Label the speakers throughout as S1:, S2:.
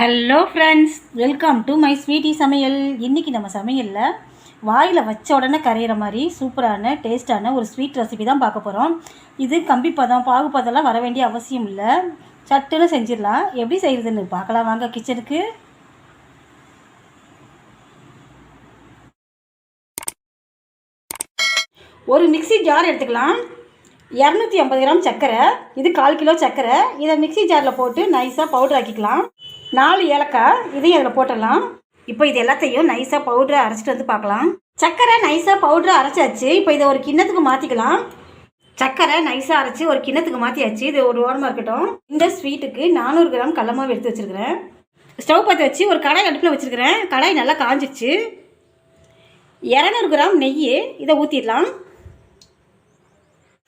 S1: Hello friends welcome to my sweety சமையல். இன்றைக்கி நம்ம சமையலில் வாயில் வச்ச உடனே கரையிற மாதிரி சூப்பரான டேஸ்ட்டான ஒரு ஸ்வீட் ரெசிபி தான் பார்க்க போகிறோம் இது கம்பி பதம் பாகு பதம்லாம் வர வேண்டிய அவசியம் இல்லை. சட்டுன்னு செஞ்சிடலாம். எப்படி செய்கிறதுன்னு பார்க்கலாம். வாங்க கிச்சனுக்கு ஒரு மிக்ஸி ஜார் எடுத்துக்கலாம். இரநூத்தி ஐம்பது கிராம் சர்க்கரை. இது கால் கிலோ சர்க்கரை. இதை மிக்ஸி ஜாரில் போட்டு நைஸாக பவுடர் ஆக்கிக்கலாம். நாலு ஏலக்காய் இதையும் அதில் போட்டுடலாம். இப்போ இது எல்லாத்தையும் நைஸாக பவுடரை அரைச்சிட்டு வந்து பார்க்கலாம். சர்க்கரை நைஸாக பவுடரை அரைச்சாச்சு. இப்போ இதை ஒரு கிண்ணத்துக்கு மாற்றிக்கலாம் சர்க்கரை நைஸாக அரைச்சி ஒரு கிண்ணத்துக்கு மாற்றியாச்சு இது ஒரு ஓரமாக இருக்கட்டும். இந்த ஸ்வீட்டுக்கு நானூறு கிராம் கல்லமாக எடுத்து வச்சுருக்கிறேன். ஸ்டவ் பற்ற வச்சு ஒரு கடாய் அடுப்பில் வச்சுருக்கிறேன். கடாய் நல்லா காஞ்சிச்சு இரநூறு கிராம் நெய் இதை ஊற்றிடலாம்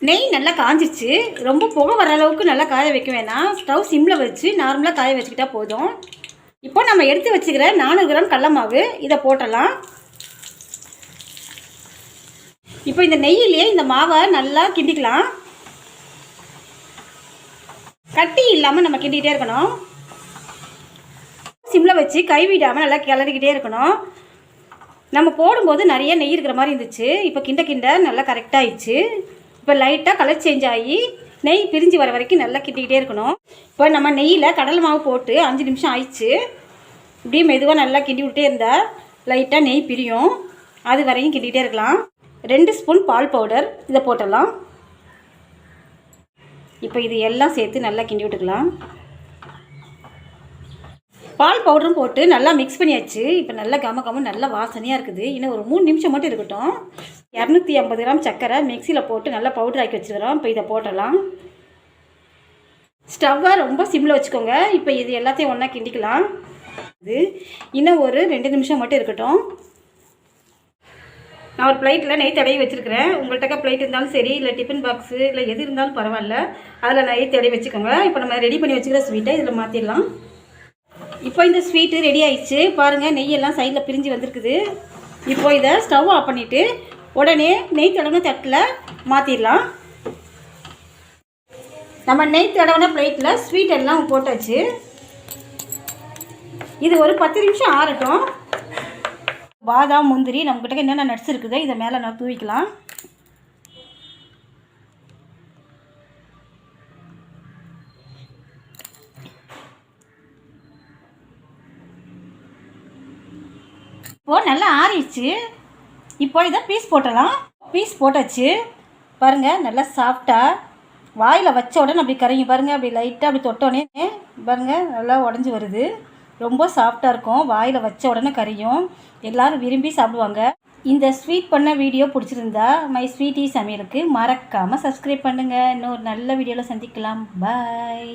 S1: நெய் நல்லா காஞ்சிச்சு ரொம்ப புகை வர அளவுக்கு நல்லா காய வைக்க வேணாம். ஸ்டவ் சிம்மில் வச்சு நார்மலாக காய வச்சுக்கிட்டா போதும். இப்போ நம்ம எடுத்து வச்சுக்கிற நானூறு கிராம் கடல மாவு இதை போட்டலாம். இப்போ இந்த நெய்யிலேயே இந்த மாவை நல்லா கிண்டிக்கலாம். கட்டி இல்லாமல் நம்ம கிண்டிக்கிட்டே இருக்கணும். சிம்மில் வச்சு கைவிடாமல் நல்லா கிளறிக்கிட்டே இருக்கணும். நம்ம போடும்போது நிறைய நெய் இருக்கிற மாதிரி இருந்துச்சு. இப்போ கிண்ட கிண்ட நல்லா கரெக்டாகிடுச்சு இப்போ லைட்டாக கலர் சேஞ்ச் ஆகி நெய் பிரிஞ்சு வர வரைக்கும் நல்லா கிண்டிக்கிட்டே இருக்கணும். இப்போ நம்ம நெய்யில் கடலை மாவு போட்டு அஞ்சு நிமிஷம் ஆயிடுச்சு. இப்படியே மெதுவாக நல்லா கிண்டி விட்டே இருந்தால் லைட்டாக நெய் பிரியும். அது வரையும் கிண்டிகிட்டே இருக்கலாம். ரெண்டு ஸ்பூன் பால் பவுடர் இதை போட்டலாம் இப்போ இது எல்லாம் சேர்த்து நல்லா கிண்டி விட்டுக்கலாம். பால் பவுடரும் போட்டு நல்லா மிக்ஸ் பண்ணியாச்சு. இப்போ நல்லா கம கம நல்லா வாசனையாக இருக்குது. இன்னும் ஒரு மூணு நிமிஷம் மட்டும் இருக்கட்டும். இரநூத்தி ஐம்பது கிராம் சர்க்கரை மிக்சியில் போட்டு நல்லா பவுடர் ஆக்கி வச்சுக்கிறோம் இப்போ இதை போட்டலாம் ஸ்டவ்வை ரொம்ப சிம்மில் வச்சுக்கோங்க. இப்போ இது எல்லாத்தையும் ஒன்றா கிண்டிக்கலாம். இது இன்னும் ஒரு ரெண்டு நிமிஷம் மட்டும் இருக்கட்டும். நான் ஒரு பிளேட்டில் நெய் தடவி வச்சுருக்கிறேன். உங்கள்கிட்ட பிளேட் இருந்தாலும் சரி இல்லை டிஃபன் பாக்ஸு இல்லை எது இருந்தாலும் பரவாயில்ல. அதில் நெய் தடவி வச்சுக்கோங்க. இப்போ நம்ம ரெடி பண்ணி வச்சுக்கிற ஸ்வீட்டை இதில் மாற்றிடலாம் இப்போ இந்த ஸ்வீட்டு ரெடி ஆயிடுச்சு. பாருங்கள் நெய்யெல்லாம் சைடில் பிரிஞ்சு வந்திருக்குது. இப்போ இதை ஸ்டவ் ஆஃப் பண்ணிவிட்டு உடனே நெய் தடவை தட்டில் மாற்றிடலாம் நம்ம நெய் தடவை பிளேட்டில் ஸ்வீட் எல்லாம் போட்டாச்சு. இது ஒரு பத்து நிமிஷம் ஆறட்டும். பாதாம் முந்திரி நம்மக்கிட்ட என்னென்ன நட்ஸ் இருக்குது இதை மேலே நான் தூவிக்கலாம். இப்போது நல்லா ஆறிடுச்சு. இப்போ இதை பீஸ் போட்டலாம். பீஸ் போட்டாச்சு. பாருங்கள் நல்லா சாஃப்டாக வாயில் வச்ச உடனே அப்படி கரையும் பாருங்கள் அப்படி லைட்டாக அப்படி தொட்டோடனே பாருங்கள் நல்லா உடஞ்சி வருது. ரொம்ப சாஃப்டாக இருக்கும். வாயில் வச்ச உடனே கரையும் எல்லோரும் விரும்பி சாப்பிடுவாங்க. இந்த ஸ்வீட் பண்ண வீடியோ பிடிச்சிருந்தா மை ஸ்வீட்டி சமையலுக்கு மறக்காமல் சப்ஸ்கிரைப் பண்ணுங்கள் இன்னொரு நல்ல வீடியோவில் சந்திக்கலாம். பாய்